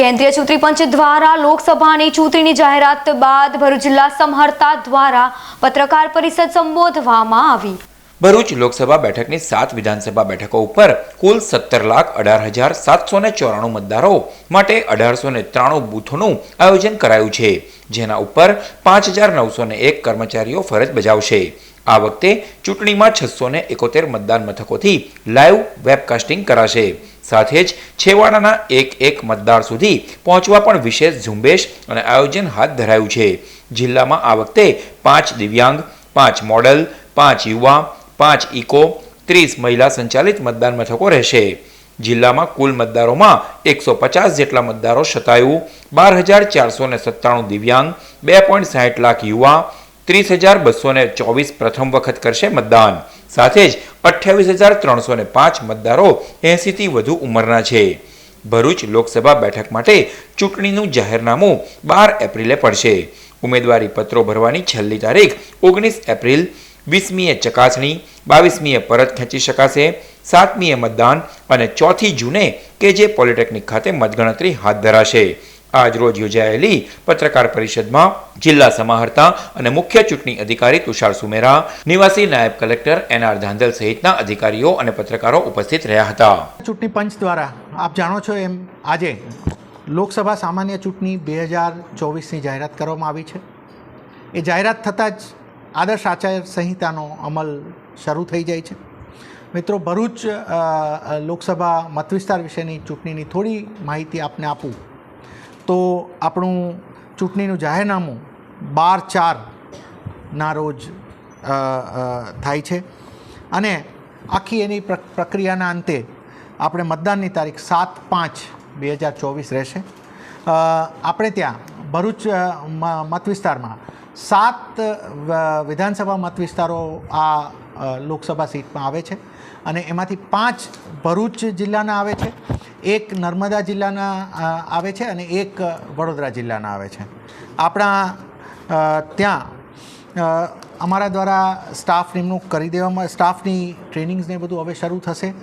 કેન્દ્રીય ચૂંટણી પંચ દ્વારા લોકસભાની ચૂંટણીની જાહેરાત બાદ ભરૂચ જિલ્લા સંહર્તા દ્વારા પત્રકાર પરિષદ સંબોધવામાં આવી. ભરૂચ લોકસભા બેઠકની સાત વિધાનસભા બેઠકો ઉપર કુલ સત્તર લાખ અઢાર હજાર સાતસો ને ચોરાણું મતદારો માટે અઢારસો ને ત્રાણું બૂથોનું આયોજન કરાયું છે, જેના ઉપર પાંચ હજાર નવસો ને એક કર્મચારીઓ ફરજ બજાવશે. આ વખતે ચૂંટણીમાં છસો ને એકોતેર મતદાન મથકોથી લાઈવ વેબકાસ્ટિંગ કરાશે. સાથે જ છેવાડાના એક એક મતદાર સુધી પહોંચવા પણ વિશેષ ઝુંબેશ અને આયોજન હાથ ધરાયું છે. જિલ્લામાં આ વખતે પાંચ દિવ્યાંગ, પાંચ મોડલ, પાંચ યુવા, પાંચ ઇકો, ત્રીસ મહિલા સંચાલિત મતદાન મથકો રહેશે. જિલ્લામાં કુલ મતદારોમાં એકસો પચાસ જેટલા મતદારો શતાયુ બાર હજાર ચારસો ને સત્તાણું દિવ્યાંગ, બે પોઈન્ટ સાઠ લાખ યુવા, ત્રીસ હજાર બસો ચોવીસ પ્રથમ વખત કરશે મતદાન. સાથે જ અઠ્યાવીસ હજાર ત્રણસો ને પાંચ મતદારો એંસીથી વધુ ઉંમરના છે. ભરૂચ લોકસભા બેઠક માટે ચૂંટણીનું જાહેરનામું બાર એપ્રિલે પડશે. ઉમેદવારી પત્રો ભરવાની છેલ્લી તારીખ ઓગણીસ એપ્રિલ, વીસમીએ ચકાસણી, બાવીસમીએ પરત ખેંચી શકાશે, સાતમીએ મતદાન અને ચોથી જૂને કે જે પોલિટેકનિક ખાતે મતગણતરી હાથ ધરાશે. આજ રોજ યોજાયેલી પત્રકાર પરિષદમાં જિલ્લા સમાહર્તા અને મુખ્ય ચૂંટણી અધિકારી તુષાર સુમેરા, નિવાસી નાયબ કલેક્ટર એન આર ધાંધલ સહિતના અધિકારીઓ અને પત્રકારો ઉપસ્થિત રહ્યા હતા. ચૂંટણી પંચ દ્વારા આપ જાણો છો એમ આજે લોકસભા સામાન્ય ચૂંટણી બે હજાર ચોવીસની જાહેરાત કરવામાં આવી છે. એ જાહેરાત થતાં જ આદર્શ આચાર સંહિતાનો અમલ શરૂ થઈ જાય છે. મિત્રો, ભરૂચ લોકસભા મતવિસ્તાર વિશેની ચૂંટણીની થોડી માહિતી આપને આપું. તો આપણું ચૂંટણીનું જાહેરનામું બાર ચારના રોજ થાય છે. અને આખી એની પ્ર- પ્રક્રિયાના અંતે આપણે મતદાનની તારીખ સાત પાંચ બે હજાર ચોવીસ રહેશે. આપણે ત્યાં ભરૂચ મત વિસ્તારમાં સાત વિધાનસભા મત વિસ્તારો આ લોકસભા સીટમાં આવે છે. અને એમાંથી પાંચ ભરૂચ જિલ્લાના આવે છે. એક નર્મદા જિલ્લાના આવે છે અને એક વડોદરા જિલ્લાના આવે છે. આપણા ત્યાં અમારા દ્વારા સ્ટાફ નિમણૂક કરી દેવામાં, સ્ટાફની ટ્રેનિંગ્સને બધું હવે શરૂ થશે.